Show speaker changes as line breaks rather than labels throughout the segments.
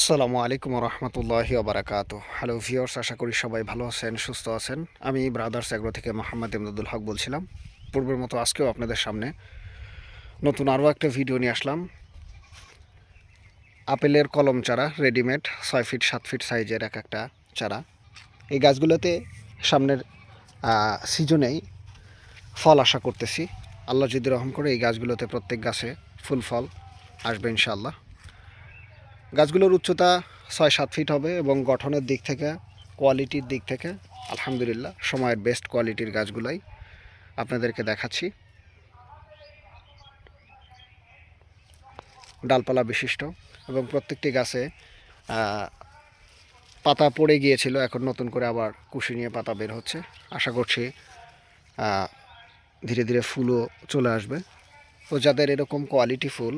আসসালামু আলাইকুম রহমতুল্লাহ বারাকাত hello viewers আশা করি সবাই ভালো আছেন, সুস্থ আছেন। আমি ব্রাদার্স এগ্রো থেকে মোহাম্মদ ইমদাদুল হক বলছিলাম। পূর্বের মতো আজকেও আপনাদের সামনে নতুন আরও একটা ভিডিও নিয়ে আসলাম। আপেলের কলম চারা রেডিমেড ছয় ফিট সাত ফিট সাইজের এক একটা চারা। এই গাছগুলোতে সামনের সিজনেই ফল আশা করতেছি। আল্লাহ যদি রহম করে এই গাছগুলোতে প্রত্যেক গাছে ফুল ফল আসবে ইনশাআল্লাহ। গাছগুলোর উচ্চতা ছয়, সাত ফিট হবে এবং গঠনের দিক থেকে কোয়ালিটির দিক থেকে, আলহামদুলিল্লাহ, সময়ের বেস্ট কোয়ালিটির গাছগুলাই আপনাদেরকে দেখাচ্ছি। ডালপালা বিশিষ্ট এবং প্রত্যেকটি গাছে পাতা পড়ে গিয়েছিল, এখন নতুন করে আবার কুশি নিয়ে পাতা বের হচ্ছে। আশা করছি ধীরে ধীরে ফুলও চলে আসবে। তো যাদের এরকম কোয়ালিটি ফুল,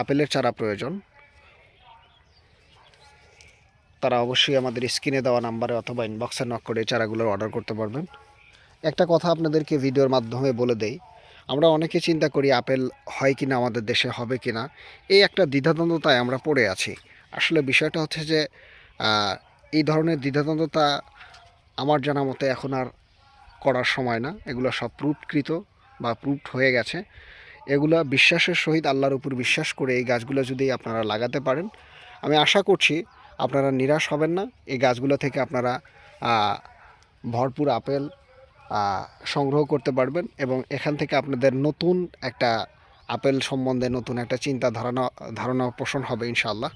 আপেলের চারা প্রয়োজন তারা অবশ্যই আমাদের স্ক্রিনে দেওয়া নাম্বারে অথবা ইনবক্সে নক করে চারাগুলোর অর্ডার করতে পারবেন। একটা কথা আপনাদেরকে ভিডিওর মাধ্যমে বলে দেই, আমরা অনেকে চিন্তা করি আপেল হয় কিনা, আমাদের দেশে হবে কিনা। এই একটা দ্বিধাদ্বন্দ্বতায় আমরা পড়ে আছি। আসলে বিষয়টা হচ্ছে যে এই ধরনের দ্বিধাদ্বন্দ্বতা আমার জানা মতে এখন আর করার সময় না। এগুলো সব প্রুফকৃত বা প্রুফড হয়ে গেছে। এগুলো বিশ্বাসের সহিত আল্লাহর উপর বিশ্বাস করে এই গাছগুলো যদি আপনারা লাগাতে পারেন, আমি আশা করছি আপনারা নিরাশ হবেন না। এই গাছগুলো থেকে আপনারা ভরপুর আপেল সংগ্রহ করতে পারবেন এবং এখান থেকে আপনাদের নতুন একটা আপেল সম্বন্ধে নতুন একটা চিন্তা ধারণা ধারণা পোষণ হবে ইনশাল্লাহ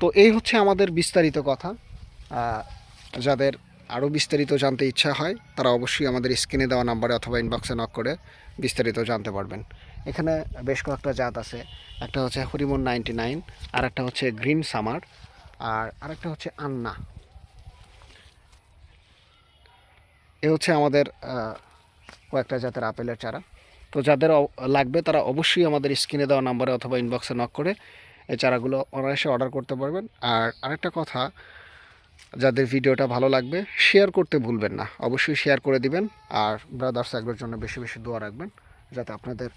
তো এই হচ্ছে আমাদের বিস্তারিত কথা। যাদের আরও বিস্তারিত জানতে ইচ্ছা হয়, তারা অবশ্যই আমাদের স্ক্রিনে দেওয়া নাম্বারে অথবা ইনবক্সে নক করে বিস্তারিত জানতে পারবেন। এখানে বেশ কয়েকটা জাত আছে, একটা হচ্ছে হরিমন নাইনটি নাইন আর একটা হচ্ছে গ্রিন সামার, আর আরেকটা হচ্ছে আন্না। এ হচ্ছে আমাদের কয়েকটা জাতের আপেলের চারা। তো যাদের লাগবে তারা অবশ্যই আমাদের স্ক্রিনে দেওয়া নাম্বারে অথবা ইনবক্সে নক করে এই চারাগুলো অনায়াসে অর্ডার করতে পারবেন। আর আরেকটা কথা যাদের ভিডিওটা ভালো লাগবে শেয়ার করতে ভুলবেন না। অবশ্যই শেয়ার করে দিবেন আর ব্রাদার্স অ্যাগ্রোর জন্য বেশি বেশি দোয়া রাখবেন যাতে আপনাদের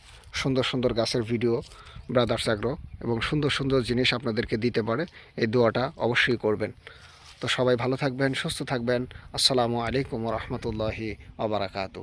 সুন্দর সুন্দর গাছের ভিডিও ব্রাদার্স অ্যাগ্রো এবং সুন্দর সুন্দর জিনিস আপনাদেরকে দিতে পারে, এই দোয়াটা অবশ্যই করবেন। তো সবাই ভালো থাকবেন, সুস্থ থাকবেন। আসসালামু আলাইকুম রহমতুল্লাহি আবরাকাতু